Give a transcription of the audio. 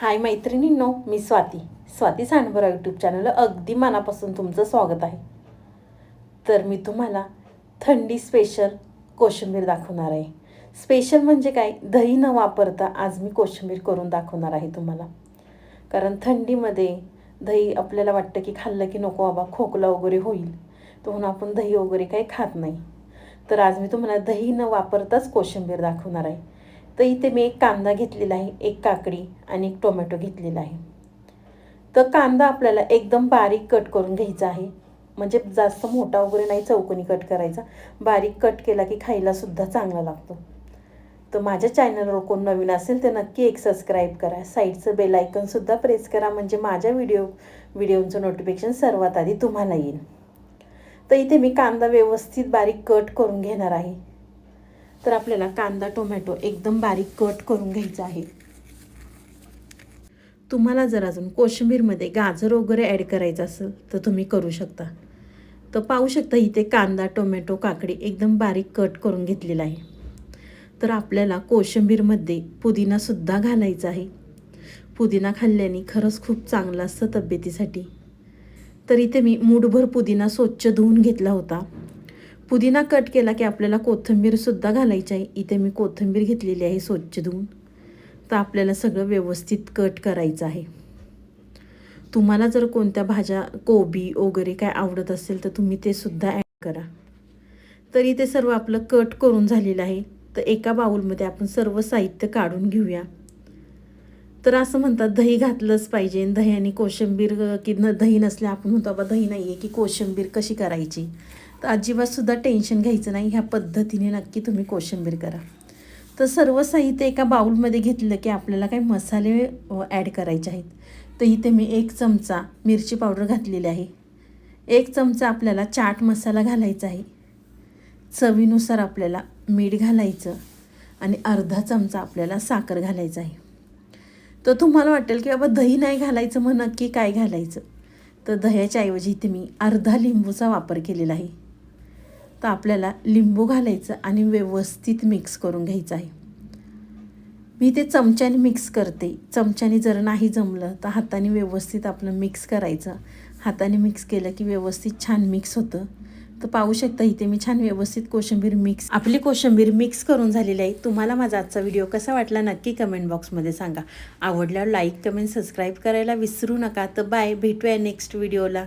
हाय मैत्रिणींनो मी Swati. Swati Sandbhara YouTube channel अगदी मनापासून तुमचं स्वागत आहे. तर मी तुम्हाला थंडी स्पेशल कोशिंबीर दाखवणार आहे. स्पेशल म्हणजे काय? दही न वापरता आज मी कोशिंबीर करून दाखवणार आहे तुम्हाला. कारण थंडीमध्ये दही आपल्याला वाटतं की खाल्लं की नको बाबा खोकला वगैरे होईल. तर म्हणून आपण दही वगैरे काही खात नाही. तर आज मी तुम्हाला दही न वापरताच कोशिंबीर दाखवणार आहे. तर इथे मी एक कांदा घेतलेला आहे एक काकडी आणि एक टोमॅटो घेतलेला आहे. तर कांदा आपल्याला एकदम बारीक कट करून घ्यायचा आहे. म्हणजे जास्त मोठा वगैरे नाही चौकोनी कट करायचा. बारीक कट केला की खायलासुद्धा चांगला लागतो. तर माझ्या चॅनलवर कोण नवीन असेल तर नक्की एक सबस्क्राईब करा. साईडचं बेल आयकनसुद्धा प्रेस करा. म्हणजे माझ्या व्हिडिओ व्हिडिओचं नोटिफिकेशन सर्वात आधी तुम्हाला येईल. तर इथे मी कांदा व्यवस्थित बारीक कट करून घेणार आहे. तर आपल्याला कांदा टोमॅटो एकदम बारीक कट करून घ्यायचा आहे. तुम्हाला जर अजून कोशिंबीरमध्ये गाजर वगैरे ॲड करायचं असेल तर तुम्ही करू शकता. तर पाहू शकता इथे कांदा टोमॅटो काकडी एकदम बारीक कट करून घेतलेला आहे. तर आपल्याला कोशिंबीरमध्ये पुदिनासुद्धा घालायचा आहे. पुदिना खाल्ल्याने खरंच खूप चांगलं असतं तब्येतीसाठी. तर इथे मी मूठभर पुदिना स्वच्छ धुवून घेतला होता. पुदिना कट केला की आपल्याला कोथिंबीरसुद्धा घालायची आहे. इथे मी कोथिंबीर घेतलेली आहे स्वच्छ धुवून. तर आपल्याला सगळं व्यवस्थित कट करायचं आहे. तुम्हाला जर कोणत्या भाज्या कोबी वगैरे काय आवडत असेल तर तुम्ही ते सुद्धा ॲड करा. तरी ते सर्व आपलं कट करून झालेलं आहे. तर एका बाउलमध्ये आपण सर्व साहित्य काढून घेऊया. तर असं म्हणतात दही घातलंच पाहिजे. दही आणि कोशिंबीर की न दही नसले आपण म्हणतो बाबा दही नाही आहे की कोशिंबीर कशी करायची? तर अजिबातसुद्धा टेन्शन घ्यायचं नाही. ह्या पद्धतीने नक्की तुम्ही कोशिंबीर करा. तर सर्व साहित्य एका बाउलमध्ये घेतलं की आपल्याला काही मसाले ॲड करायचे आहेत. तर इथे मी एक चमचा मिरची पावडर घातलेली आहे. एक चमचा आपल्याला चाट मसाला घालायचा आहे. चवीनुसार आपल्याला मीठ घालायचं आणि अर्धा चमचा आपल्याला साखर घालायचा आहे. तर तुम्हाला वाटेल की बाबा दही नाही घालायचं मग नक्की काय घालायचं? तर दह्याच्या ऐवजी इथे मी अर्धा लिंबूचा वापर केलेला आहे. तर आपल्याला लिंबू घालायचं आणि व्यवस्थित मिक्स करून घ्यायचं आहे. मी ते चमच्याने मिक्स करते. चमच्याने जर नाही जमलं तर हाताने व्यवस्थित आपलं मिक्स करायचं. हाताने मिक्स केलं की व्यवस्थित छान मिक्स होतं. तर पाहू शकता इथे मी छान व्यवस्थित कोशिंबीर मिक्स आपली कोशिंबीर मिक्स करून झालेली आहे. तुम्हाला माझा आजचा व्हिडिओ कसा वाटला नक्की कमेंट बॉक्समध्ये सांगा. आवडल्यावर लाईक कमेंट सबस्क्राईब करायला विसरू नका. तर बाय भेटूया नेक्स्ट व्हिडिओला